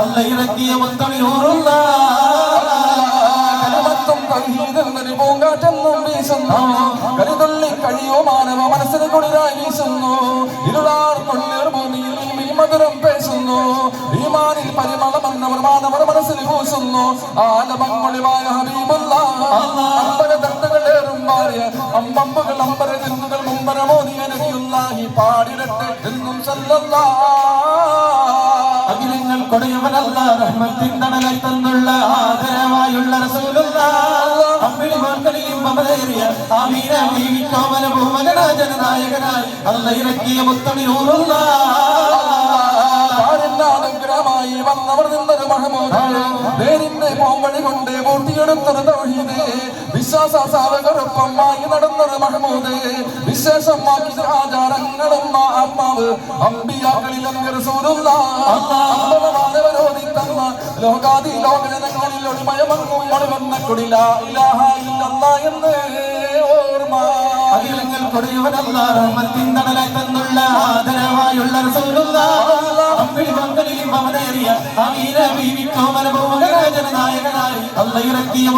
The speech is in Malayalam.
അല്ല ഇറക്കിയ തൗഹീദെന്നൊരു പൂങ്കാറ്റെന്നും വീശുന്നു. കഴിയോ മാനവ മനസ്സിന് കുളിരായി വീശുന്നു. ഇരുളാർ കൊള്ളീർ ഭൂമിയിൽ ഈ മധുരം പേശുന്നു. ഈമാനിൽ പരിമളമെന്നവർ മാനവർ മനസ്സിൽ പൂശുന്നു. ആലമങ്ങൊളിവായ ഹബീബുള്ള അമ്പര അമ്പമ്പുകൾ അമ്പര തിന്നുകൾ മുമ്പര മോദിയനബിയുള്ളാഹി പാടിരട്ടെ എന്നും സല്ലല്ലാ അഖിലങ്ങൾ കൊടയവനല്ല റഹ്മത്തിൻ തണലായി തന്നുള്ള ആദരവായുള്ള റസൂലുള്ള അമ്മിണി മക്കളെയും മമതേറിയ ആമീന ബീവിക്കോമന ഭൂമകനാ ജനനായകനായി അല്ല ഇറക്കിയ മുത്തമിഴൂറുള്ള അനുഗ്രഹമായി വന്നവർ നിന്നത് മഹമൂദ്. നേരിന്റെ പോംവഴി കൊണ്ട് തൗഹീദ്. നടന്നത് മഹമൂദ്. വിശേഷമാക്കിയ ആചാരങ്ങളും ആത്മാവ്. അമ്പിയാക്കളിൽ ലോകാദി ലോകജനങ്ങളിൽ ഒളിമയമങ്ങും ഒളിവന്ന കുടില ഇലാഹ ഇല്ലല്ലാ എന്ന് ഓർമ്മ. അഖിലങ്ങൾ കൊടിയവനല്ല റഹ്മത്തിൻ തണലായി തന്നുള്ള ആദരവായുള്ള റസൂലുള്ള അമ്മിണി മക്കളെയും മമതേറിയ ആമീന ബീവിക്കോമന ഭൂമകനാ ജനനായകനായി അല്ല ഇറക്കിയ